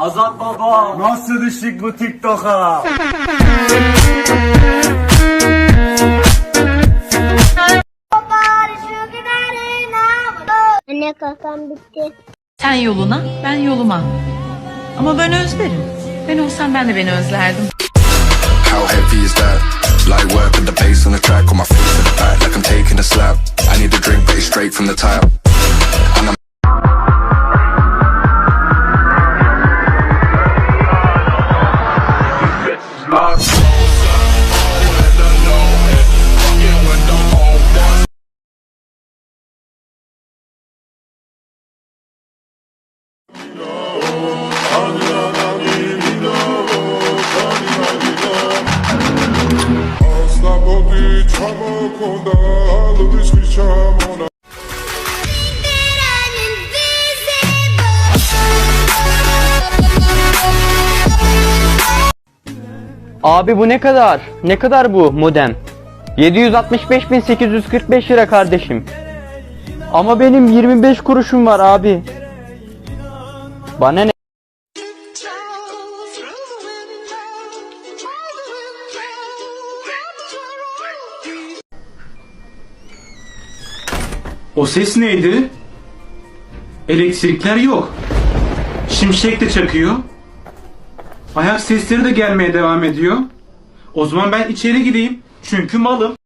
Azat baba nasıl düştük bu TikTok'a? Anne kakam bitti. Sen yoluna, ben yoluma. Ama ben özlerim. Ben olsam ben de beni özlerdim. How heavy is that? Light work with the bass on the track, on my feet to the back like I'm taking a slap. I need a drink, but it's straight from the tap. Abi bu ne kadar? Ne kadar bu modem? 765.845 lira kardeşim. Ama benim 25 kuruşum var abi. Bana ne? O ses neydi? Elektrikler yok. Şimşek de çakıyor. Ayak sesleri de gelmeye devam ediyor. O zaman ben içeri gideyim. Çünkü malım.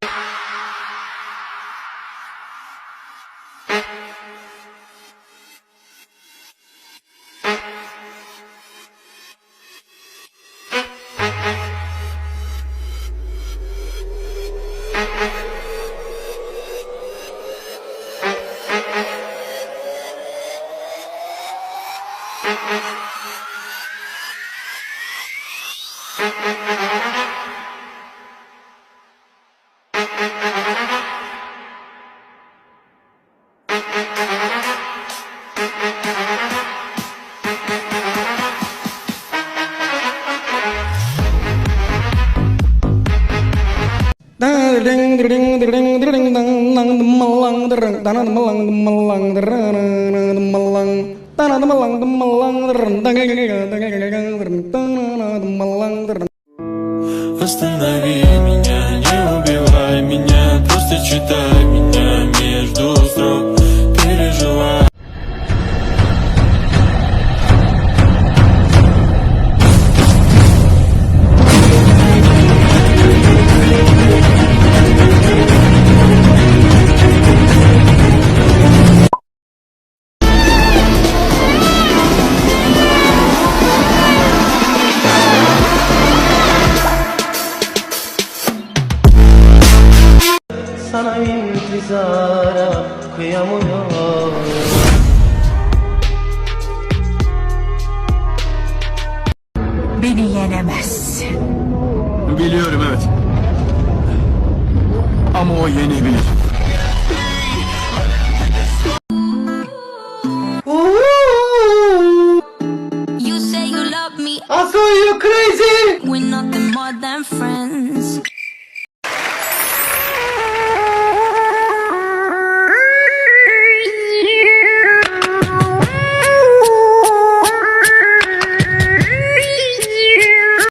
terang tanah temelang temelang terang temelang tanah temelang temelang terang Останови меня, не убивай меня Просто читай intizara kıyamıyorum. Beni yenemezsin. Biliyorum evet. Ama o yenebilir. You say you love me, I saw you crazy. we're nothing more than friends.